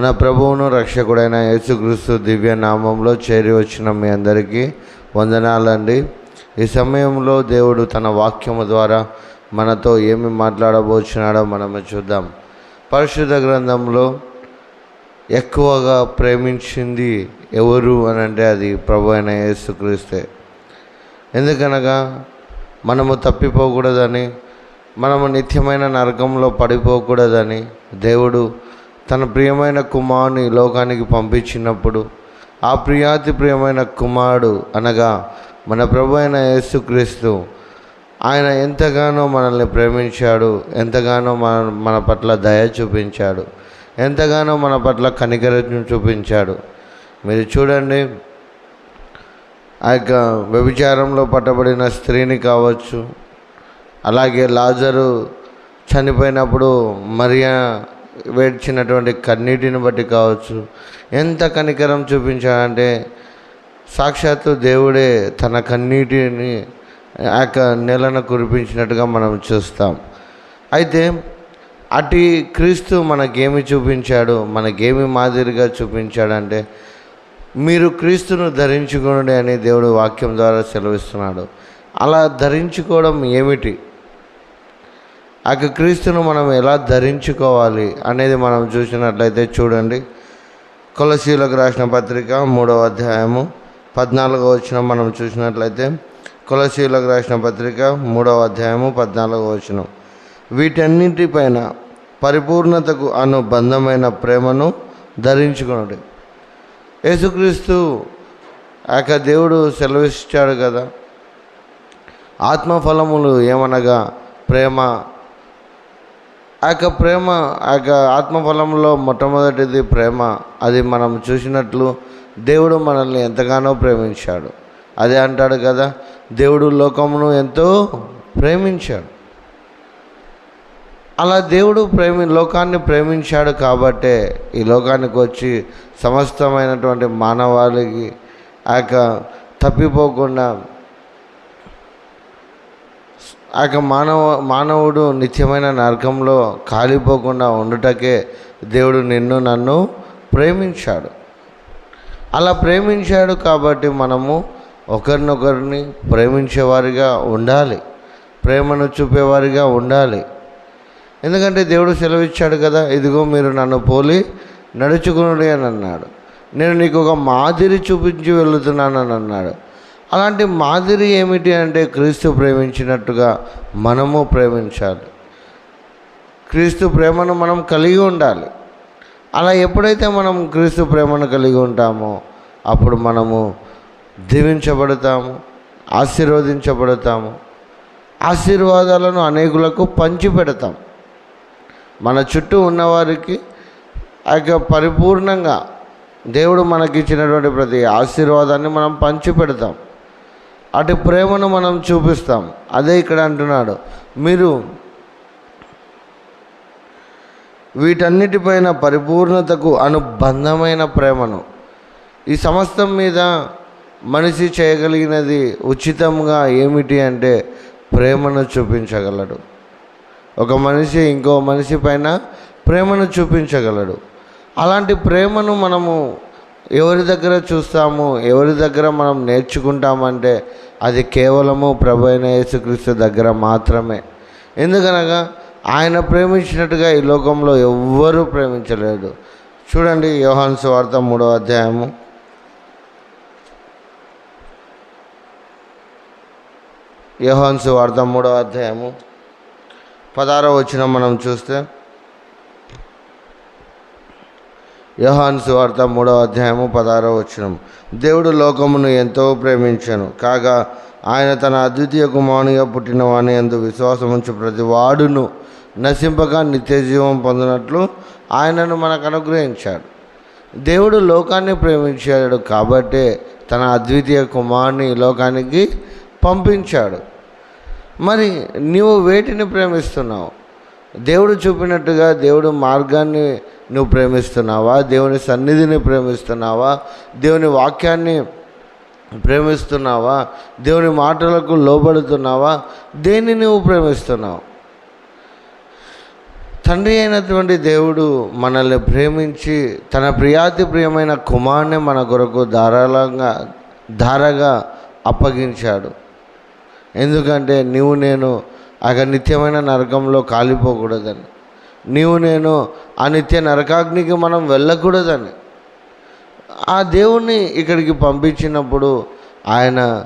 మన ప్రభువును రక్షకుడైన యేసుక్రీస్తు దివ్య నామంలో చేరి వచ్చిన మీ అందరికీ వందనాలండి. ఈ సమయంలో దేవుడు తన వాక్యము ద్వారా మనతో ఏమి మాట్లాడబోచున్నాడో మనము చూద్దాం. పరిశుద్ధ గ్రంథంలో ఎక్కువగా ప్రేమించింది ఎవరు అని అంటే అది ప్రభు అయిన యేసుక్రీస్తే. ఎందుకనగా మనము తప్పిపోకూడదని మనము నిత్యమైన నరకంలో పడిపోకూడదని దేవుడు తన ప్రియమైన కుమారుని లోకానికి పంపించినప్పుడు ఆ ప్రియాతి ప్రియమైన కుమారుడు అనగా మన ప్రభు అయిన యేసుక్రీస్తు ఆయన ఎంతగానో మనల్ని ప్రేమించాడు ఎంతగానో మన మన పట్ల దయ చూపించాడు ఎంతగానో మన పట్ల కనికరం చూపించాడు. మీరు చూడండి ఆ యొక్క వ్యభిచారంలో పట్టబడిన స్త్రీని కావచ్చు అలాగే లాజరు చనిపోయినప్పుడు మరియా వేడ్చినటువంటి కన్నీటిని బట్టి కావచ్చు. ఎంత కనికరం చూపించాడంటే సాక్షాత్తు దేవుడే తన కన్నీటిని ఆ యొక్క నెలను కురిపించినట్టుగా మనం చూస్తాం. అయితే అటు క్రీస్తు మనకేమి చూపించాడు మనకేమి మాదిరిగా చూపించాడంటే మీరు క్రీస్తును ధరించుకోండి అని దేవుడు వాక్యం ద్వారా సెలవిస్తున్నాడు. అలా ధరించుకోవడం ఏమిటి? ఆ క్రీస్తును మనం ఎలా ధరించుకోవాలి అనేది మనం చూసినట్లయితే చూడండి. కొలసీలకు రాసిన పత్రిక మూడవ అధ్యాయము పద్నాలుగో వచ్చిన మనం చూసినట్లయితే కొలసీలకు రాసిన పత్రిక మూడవ అధ్యాయము పద్నాలుగో వచ్చిన వీటన్నిటిపైన పరిపూర్ణతకు అనుబంధమైన ప్రేమను ధరించుకున్నాడు యేసుక్రీస్తు ఆక దేవుడు సెలవిచ్చాడు కదా. ఆత్మఫలములు ఏమనగా ప్రేమ ఆ యొక్క ప్రేమ ఆ యొక్క ఆత్మఫలంలో మొట్టమొదటిది ప్రేమ. అది మనం చూసినట్లు దేవుడు మనల్ని ఎంతగానో ప్రేమించాడు. అదే అంటాడు కదా దేవుడు లోకమును ఎంతో ప్రేమించాడు. అలా దేవుడు ప్రేమి లోకాన్ని ప్రేమించాడు కాబట్టే ఈ లోకానికి వచ్చి సమస్తమైనటువంటి మానవాళికి ఆ యొక్క తప్పిపోకుండా ఆ యొక్క మానవ మానవుడు నిత్యమైన నరకంలో కాలిపోకుండా ఉండుటకే దేవుడు నిన్ను నన్ను ప్రేమించాడు. అలా ప్రేమించాడు కాబట్టి మనము ఒకరినొకరిని ప్రేమించేవారిగా ఉండాలి. ప్రేమను చూపేవారిగా ఉండాలి. ఎందుకంటే దేవుడు సెలవిచ్చాడు కదా ఇదిగో మీరు నన్ను పోలి నడుచుకునుడి అని అన్నాడు. నేను నీకు ఒక మాదిరి చూపించి వెళుతున్నానని అన్నాడు. అలాంటి మాదిరి ఏమిటి అంటే క్రీస్తు ప్రేమించినట్టుగా మనము ప్రేమించాలి. క్రీస్తు ప్రేమను మనం కలిగి ఉండాలి. అలా ఎప్పుడైతే మనం క్రీస్తు ప్రేమను కలిగి ఉంటామో అప్పుడు మనము దీవించబడతాము ఆశీర్వదించబడతాము ఆశీర్వాదాలను అనేకులకు పంచిపెడతాం. మన చుట్టూ ఉన్నవారికి ఆ యొక్క పరిపూర్ణంగా దేవుడు మనకిచ్చినటువంటి ప్రతి ఆశీర్వాదాన్ని మనం పంచిపెడతాం. అటు ప్రేమను మనం చూపిస్తాం. అదే ఇక్కడ అంటున్నాడు. మీరు వీటన్నిటిపైన పరిపూర్ణతకు అనుబంధమైన ప్రేమను. ఈ సమస్తం మీద మనిషి చేయగలిగినది ఉచితంగా ఏమిటి అంటే ప్రేమను చూపించగలడు. ఒక మనిషి ఇంకో మనిషి పైన ప్రేమను చూపించగలడు. అలాంటి ప్రేమను మనము ఎవరి దగ్గర చూస్తాము ఎవరి దగ్గర మనం నేర్చుకుంటామంటే అది కేవలము ప్రభు అయిన యేసుక్రీస్తు దగ్గర మాత్రమే. ఎందుకనగా ఆయన ప్రేమించినట్టుగా ఈ లోకంలో ఎవ్వరూ ప్రేమించలేదు. చూడండి యోహాన్ సువార్త మూడో అధ్యాయము. యోహాన్ సువార్త మూడో అధ్యాయము. పదారో వచ్చిన మనం చూస్తే యోహాన్ సువార్త మూడవ అధ్యాయము పదారో వచ్చినం దేవుడు లోకమును ఎంతో ప్రేమించాను. కాగా ఆయన తన అద్వితీయ కుమారునిగా పుట్టిన వాని ఎందు విశ్వాసముంచు ప్రతి వాడును నశింపగా నిత్యజీవం పొందినట్లు ఆయనను మనకు అనుగ్రహించాడు. దేవుడు లోకాన్ని ప్రేమించాడు కాబట్టే తన అద్వితీయ కుమారుని లోకానికి పంపించాడు. మరి నీవు వేటిని ప్రేమిస్తున్నావు? దేవుడు చూపినట్టుగా దేవుడు మార్గాన్ని నువ్వు ప్రేమిస్తున్నావా? దేవుని సన్నిధిని ప్రేమిస్తున్నావా? దేవుని వాక్యాన్ని ప్రేమిస్తున్నావా? దేవుని మాటలకు లోబడుతున్నావా? దేన్ని నువ్వు ప్రేమిస్తున్నావు? తండ్రి అయినటువంటి దేవుడు మనల్ని ప్రేమించి తన ప్రియాతి ప్రియమైన కుమార్ని మన కొరకు ధారాళంగా ధారగా అప్పగించాడు. ఎందుకంటే నీవు నేను అగ నిత్యమైన నరకంలో కాలిపోకూడదని. నీవు నేను ఆ నిత్య నరకాగ్నికి మనం వెళ్ళకూడదని. ఆ దేవుణ్ణి ఇక్కడికి పంపించినప్పుడు ఆయన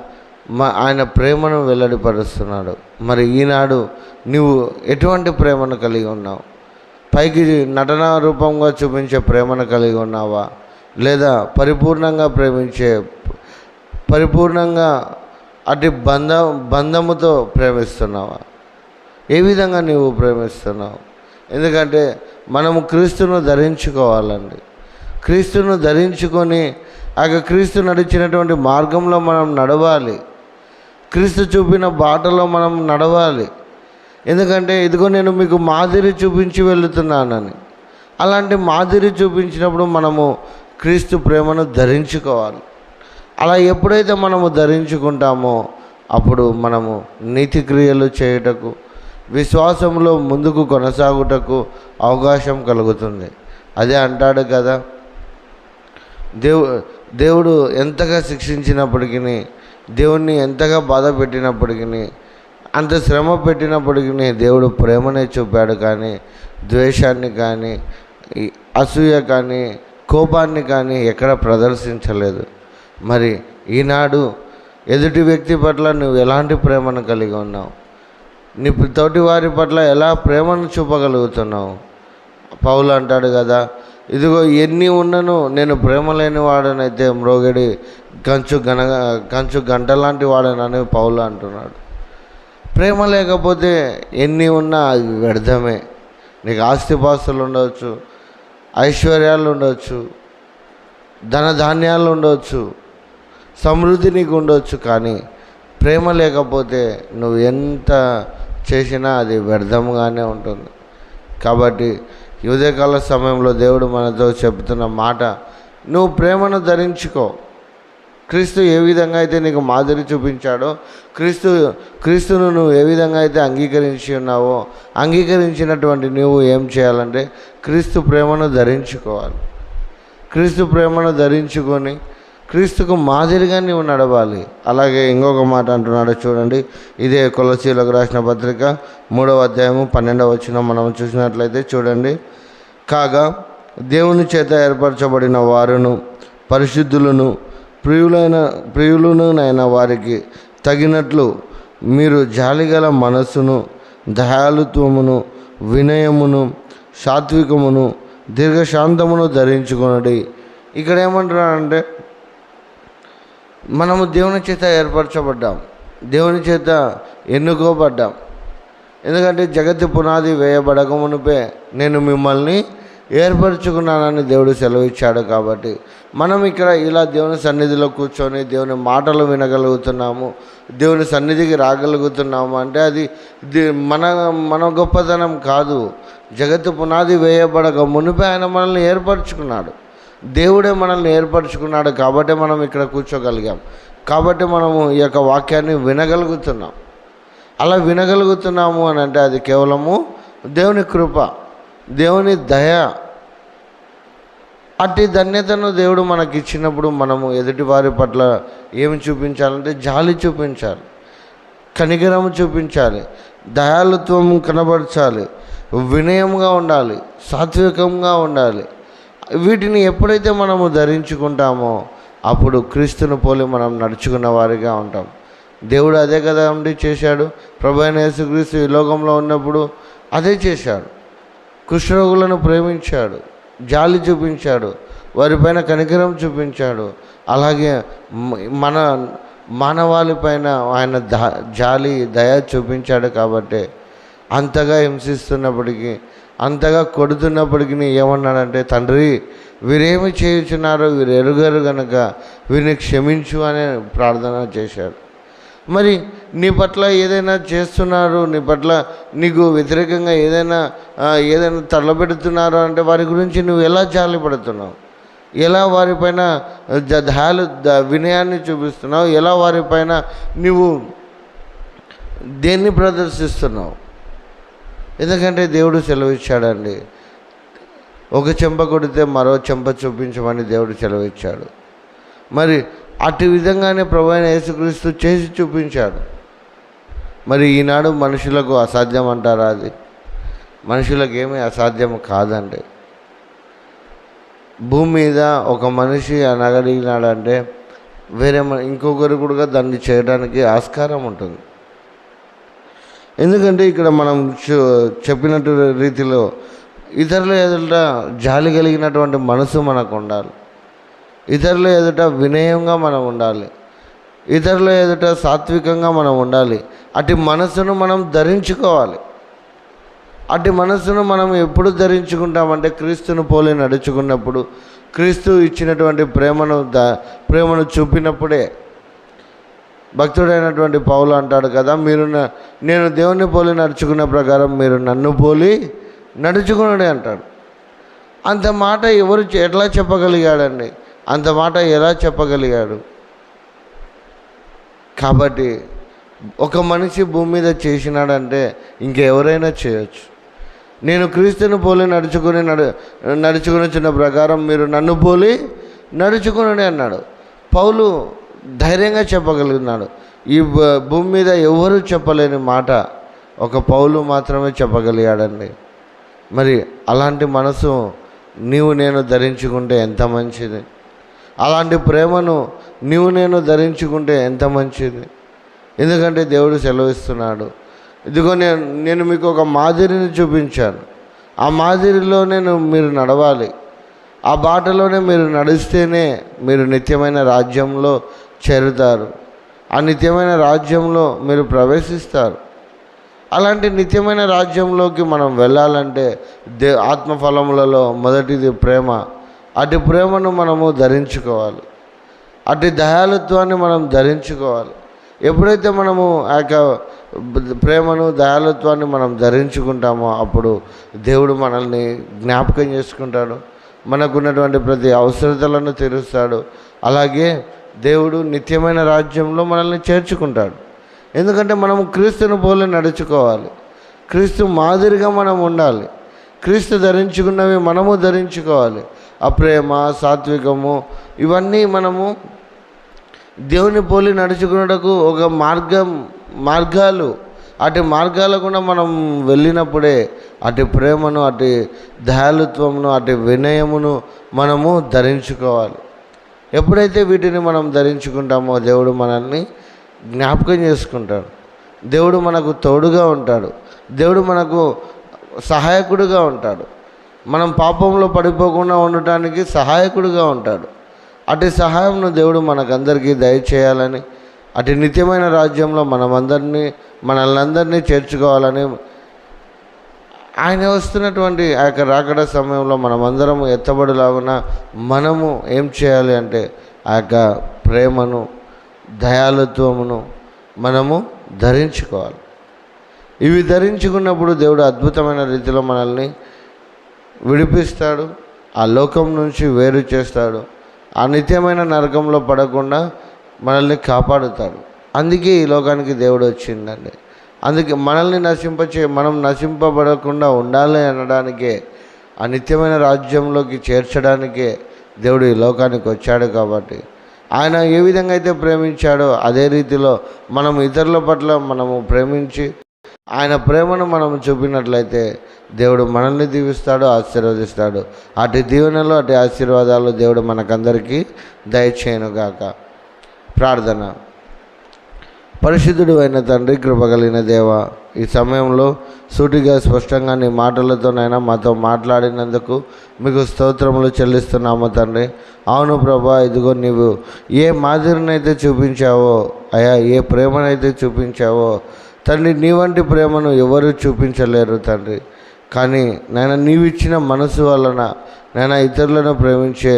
మా ఆయన ప్రేమను వెల్లడిపరుస్తున్నాడు. మరి ఈనాడు నువ్వు ఎటువంటి ప్రేమను కలిగి ఉన్నావు? పైకి నటన రూపంగా చూపించే ప్రేమను కలిగి ఉన్నావా? లేదా పరిపూర్ణంగా ప్రేమించే పరిపూర్ణంగా అటు బంధ బంధముతో ప్రేమిస్తున్నావా? ఏ విధంగా నీవు ప్రేమిస్తున్నావు? ఎందుకంటే మనము క్రీస్తును ధరించుకోవాలండి. క్రీస్తును ధరించుకొని ఆ క్రీస్తు నడిచినటువంటి మార్గంలో మనం నడవాలి. క్రీస్తు చూపిన బాటలో మనం నడవాలి. ఎందుకంటే ఇదిగో నేను మీకు మాదిరి చూపించి వెళుతున్నానని. అలాంటి మాదిరి చూపించినప్పుడు మనము క్రీస్తు ప్రేమను ధరించుకోవాలి. అలా ఎప్పుడైతే మనము ధరించుకుంటామో అప్పుడు మనము నీతి క్రియలు చేయుటకు విశ్వాసంలో ముందుకు కొనసాగుటకు అవకాశం కలుగుతుంది. అదే అంటాడు కదా దేవు దేవుడు ఎంతగా శిక్షించినప్పటికీ దేవుణ్ణి ఎంతగా బాధ పెట్టినప్పటికీ అంత శ్రమ పెట్టినప్పటికీ దేవుడు ప్రేమనే చూపాడు కానీ ద్వేషాన్ని కానీ అసూయ కానీ కోపాన్ని కానీ ఎక్కడ ప్రదర్శించలేదు. మరి ఈనాడు ఎదుటి వ్యక్తి పట్ల నువ్వు ఎలాంటి ప్రేమను కలిగి ఉన్నావు? నీ తోటి వారి పట్ల ఎలా ప్రేమను చూపగలుగుతున్నావు? పౌలు అంటాడు కదా ఇదిగో ఎన్ని ఉన్నను నేను ప్రేమ లేని వాడనైతే మ్రోగిడి కంచు గన కంచు గంట లాంటి వాడనని పౌలు అంటున్నాడు. ప్రేమ లేకపోతే ఎన్ని ఉన్నా అది వ్యర్థమే. నీకు ఆస్తిపాస్తులు ఉండవచ్చు ఐశ్వర్యాలు ఉండవచ్చు ధనధాన్యాలు ఉండవచ్చు సమృద్ధి నీకు ఉండవచ్చు కానీ ప్రేమ లేకపోతే నువ్వు ఎంత చేసినా అది వ్యర్థంగానే ఉంటుంది. కాబట్టి ఈ ఉదయకాల సమయంలో దేవుడు మనతో చెబుతున్న మాట నువ్వు ప్రేమను ధరించుకో. క్రీస్తు ఏ విధంగా అయితే నీకు మాదిరి చూపించాడో క్రీస్తు క్రీస్తును నువ్వు ఏ విధంగా అయితే అంగీకరించి ఉన్నావో అంగీకరించినటువంటి నువ్వు ఏం చేయాలంటే క్రీస్తు ప్రేమను ధరించుకోవాలి. క్రీస్తు ప్రేమను ధరించుకొని క్రీస్తుకు మాదిరిగా నీవు నడవాలి. అలాగే ఇంకొక మాట అంటున్నాడు చూడండి. ఇదే కొలసీలకు రాసిన పత్రిక మూడవ అధ్యాయము పన్నెండవ వచ్చిన మనం చూసినట్లయితే చూడండి. కాగా దేవుని చేత ఏర్పరచబడిన వారును పరిశుద్ధులను ప్రియులైన ప్రియులనైన వారికి తగినట్లు మీరు జాలిగల మనస్సును దయాలుత్వమును వినయమును సాత్వికమును దీర్ఘశాంతమును ధరించుకునడి. ఇక్కడ ఏమంటున్నాడంటే మనము దేవుని చేత ఏర్పరచబడ్డాం. దేవుని చేత ఎన్నుకోబడ్డాం. ఎందుకంటే జగత్తు పునాది వేయబడక మునిపే నేను మిమ్మల్ని ఏర్పరచుకున్నానని దేవుడు సెలవు ఇచ్చాడు కాబట్టి మనం ఇక్కడ ఇలా దేవుని సన్నిధిలో కూర్చొని దేవుని మాటలు వినగలుగుతున్నాము దేవుని సన్నిధికి రాగలుగుతున్నాము అంటే అది మన మన గొప్పతనం కాదు. జగత్తు పునాది వేయబడక మునిపే ఆయన మనల్ని ఏర్పరచుకున్నాడు. దేవుడే మనల్ని ఏర్పరచుకున్నాడు కాబట్టి మనం ఇక్కడ కూర్చోగలిగాం. కాబట్టి మనము ఈ యొక్క వాక్యాన్ని వినగలుగుతున్నాం. అలా వినగలుగుతున్నాము అని అంటే అది కేవలము దేవుని కృప దేవుని దయ. అట్టి ధన్యతను దేవుడు మనకి ఇచ్చినప్పుడు మనము ఎదుటి వారి పట్ల ఏమి చూపించాలంటే జాలి చూపించాలి కనికరము చూపించాలి దయాలుత్వం కనబరచాలి వినయంగా ఉండాలి సాత్వికంగా ఉండాలి. వీటిని ఎప్పుడైతే మనము ధరించుకుంటామో అప్పుడు క్రీస్తును పోలి మనం నడుచుకున్న వారిగా ఉంటాం. దేవుడు అదే కదా ఉండి చేశాడు. ప్రభు అయిన యేసుక్రీస్తు ఈ లోకంలో ఉన్నప్పుడు అదే చేశాడు. కుష్ఠరోగులను ప్రేమించాడు జాలి చూపించాడు వారిపైన కనికరం చూపించాడు. అలాగే మన మానవాళిపైన ఆయన దా జాలి దయ చూపించాడు కాబట్టి అంతగా హింసిస్తున్నప్పటికీ అంతగా కొడుతున్నప్పటికీ ఏమన్నాడంటే తండ్రి వీరేమి చేయుచున్నారో వీరు ఎరుగరు గనక వీరిని క్షమించు అనే ప్రార్థన చేశాడు. మరి నీ పట్ల ఏదైనా చేస్తున్నారు నీ పట్ల నీకు వ్యతిరేకంగా ఏదైనా ఏదైనా తల్లబెడుతున్నారు అంటే వారి గురించి నువ్వు ఎలా జాలి పడుతున్నావు ఎలా వారిపైన జ- దయాలు ద- వినయాన్ని చూపిస్తున్నావు? ఎలా వారిపైన నువ్వు దేన్ని ప్రదర్శిస్తున్నావు? ఎందుకంటే దేవుడు సెలవిచ్చాడండి. ఒక చెంప కొడితే మరో చెంప చూపించమని దేవుడు సెలవిచ్చాడు. మరి అటు విధంగానే ప్రభు అయిన యేసుక్రీస్తు చేసి చూపించాడు. మరి ఈనాడు మనుషులకు అసాధ్యం అంటారా అది? మనుషులకు ఏమీ అసాధ్యం కాదండి. భూమి మీద ఒక మనిషి అనగలిగినాడంటే వేరే ఇంకొకరు కూడా దాన్ని చేయడానికి ఆస్కారం ఉంటుంది. ఎందుకంటే ఇక్కడ మనం చెప్పినట్టు రీతిలో ఇతరుల ఎదుట జాలి కలిగినటువంటి మనసు మనకు ఉండాలి. ఇతరుల ఎదుట వినయంగా మనం ఉండాలి. ఇతరుల ఎదుట సాత్వికంగా మనం ఉండాలి. అటు మనసును మనం ధరించుకోవాలి. అటు మనసును మనం ఎప్పుడు ధరించుకుంటామంటే క్రీస్తును పోలి నడుచుకున్నప్పుడు క్రీస్తు ఇచ్చినటువంటి ప్రేమను ద ప్రేమను చూపినప్పుడే భక్తుడైనటువంటి పౌలు అంటాడు కదా మీరు న- నేను దేవుని పోలి నడుచుకున్న ప్రకారం మీరు నన్ను పోలి నడుచుకున్నాడే అంటాడు. అంత మాట ఎవరు ఎట్లా చెప్పగలిగాడండి? అంత మాట ఎలా చెప్పగలిగాడు? కాబట్టి ఒక మనిషి భూమి మీద చేసినాడంటే ఇంకెవరైనా చేయొచ్చు. నేను క్రీస్తుని పోలి నడుచుకుని నడు నడుచుకుని చిన్న ప్రకారం మీరు నన్ను పోలి నడుచుకుని అన్నాడు. పౌలు ధైర్యంగా చెప్పగలిగినాడు. ఈ భూమి మీద ఎవరు చెప్పలేని మాట ఒక పౌలు మాత్రమే చెప్పగలిగాడండి. మరి అలాంటి మనసు నీవు నేను ధరించుకుంటే ఎంత మంచిది? అలాంటి ప్రేమను నీవు నేను ధరించుకుంటే ఎంత మంచిది? ఎందుకంటే దేవుడు సెలవిస్తున్నాడు. ఇదిగో నేను నేను మీకు ఒక మాదిరిని చూపించాను. ఆ మాదిరిలో నేను మీరు నడవాలి. ఆ బాటలోనే మీరు నడిస్తేనే మీరు నిత్యమైన రాజ్యంలో చేరుతారు. ఆ నిత్యమైన రాజ్యంలో మీరు ప్రవేశిస్తారు. అలాంటి నిత్యమైన రాజ్యంలోకి మనం వెళ్ళాలంటే దే ఆత్మఫలములలో మొదటిది ప్రేమ. అటు ప్రేమను మనము ధరించుకోవాలి. అటు దయాలత్వాన్ని మనం ధరించుకోవాలి. ఎప్పుడైతే మనము ఆ యొక్క ప్రేమను దయాలత్వాన్ని మనం ధరించుకుంటామో అప్పుడు దేవుడు మనల్ని జ్ఞాపకం చేసుకుంటాడు. మనకున్నటువంటి ప్రతి అవసరతలను తీరుస్తాడు. అలాగే దేవుడు నిత్యమైన రాజ్యంలో మనల్ని చేర్చుకుంటాడు. ఎందుకంటే మనం క్రీస్తుని పోలి నడుచుకోవాలి. క్రీస్తు మాదిరిగా మనం ఉండాలి. క్రీస్తు ధరించుకున్నవి మనము ధరించుకోవాలి. ఆ ప్రేమ సాత్వికము ఇవన్నీ మనము దేవుని పోలి నడుచుకున్నటకు ఒక మార్గం మార్గాలు. అటు మార్గాల కూడా మనం వెళ్ళినప్పుడే అటు ప్రేమను అటు దయాలుత్వమును అటు వినయమును మనము ధరించుకోవాలి. ఎప్పుడైతే వీటిని మనం ధరించుకుంటామో దేవుడు మనల్ని జ్ఞాపకం చేసుకుంటాడు. దేవుడు మనకు తోడుగా ఉంటాడు. దేవుడు మనకు సహాయకుడుగా ఉంటాడు. మనం పాపంలో పడిపోకుండా ఉండటానికి సహాయకుడుగా ఉంటాడు. అటు సహాయంను దేవుడు మనకందరికీ దయచేయాలని అటు నిత్యమైన రాజ్యంలో మనమందరినీ మనల్ని అందరినీ చేర్చుకోవాలని ఆయన వస్తున్నటువంటి ఆ యొక్క రాకడ సమయంలో మనమందరం ఎత్తబడిలాగున మనము ఏం చేయాలి అంటే ఆ యొక్క ప్రేమను దయాలుత్వమును మనము ధరించుకోవాలి. ఇవి ధరించుకున్నప్పుడు దేవుడు అద్భుతమైన రీతిలో మనల్ని విడిపిస్తాడు ఆ లోకం నుంచి వేరు చేస్తాడు ఆ నిత్యమైన నరకంలో పడకుండా మనల్ని కాపాడుతాడు. అందుకే ఈ లోకానికి దేవుడు వచ్చిందండి. అందుకే మనల్ని నశింపచే మనం నశింపబడకుండా ఉండాలి అనడానికే ఆ నిత్యమైన రాజ్యంలోకి చేర్చడానికే దేవుడు ఈ లోకానికి వచ్చాడు కాబట్టి. ఆయన ఏ విధంగా అయితే ప్రేమించాడో అదే రీతిలో మనం ఇతరుల పట్ల మనము ప్రేమించి ఆయన ప్రేమను మనం చూపినట్లయితే దేవుడు మనల్ని దీవిస్తాడు ఆశీర్వదిస్తాడు. అటు దీవెనలు అటు ఆశీర్వాదాలు దేవుడు మనకందరికీ దయచేయనుగాక. ప్రార్థన. పరిశుద్ధుడు అయిన తండ్రి కృపగలిగిన దేవ ఈ సమయంలో సూటిగా స్పష్టంగా నీ మాటలతోనైనా మాతో మాట్లాడినందుకు మీకు స్తోత్రములు చెల్లిస్తున్నాము తండ్రి. అవును ప్రభా ఇదిగో నీవు ఏ మాదిరినైతే చూపించావో అయా ఏ ప్రేమనైతే చూపించావో తండ్రి నీ వంటి ప్రేమను ఎవరు చూపించలేరు తండ్రి. కానీ నేను నీవిచ్చిన మనసు వలన నేను ఇతరులను ప్రేమించే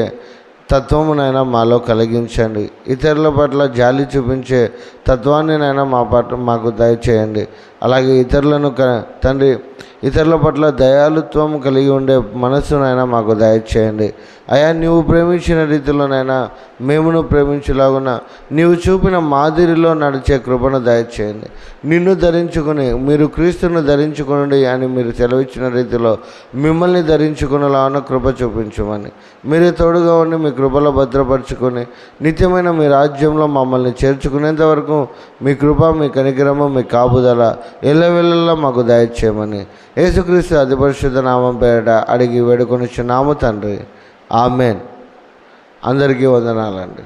తత్వమునైనా మాలో కలిగించండి. ఇతరుల పట్ల జాలి చూపించే తత్వాన్ని నైనా మా పట్ల మాకు దయచేయండి. అలాగే ఇతరులను క తండ్రి ఇతరుల పట్ల దయాలుత్వం కలిగి ఉండే మనస్సునైనా మాకు దయచేయండి. అయా నీవు ప్రేమించిన రీతిలోనైనా మేమును ప్రేమించేలాగున నీవు చూపిన మాదిరిలో నడిచే కృపను దయచేయండి. నిన్ను ధరించుకుని మీరు క్రీస్తును ధరించుకునండి అని మీరు సెలవిచ్చిన రీతిలో మిమ్మల్ని ధరించుకునేలాగా కృప చూపించమని. మీరే తోడుగా ఉండి మీ కృపలో భద్రపరుచుకొని నిత్యమైన మీ రాజ్యంలో మమ్మల్ని చేర్చుకునేంత వరకు మీ కృప మీ కనికరము మీ కాపుదల ఎల్లవెల్లలా మాకు దయచేయమని. యేసుక్రీస్తు అతి పరిశుద్ధ నామం పేరట అడిగి వేడుకొని నాము తండ్రి. ఆమెన్. అందరికీ వందనాలండి.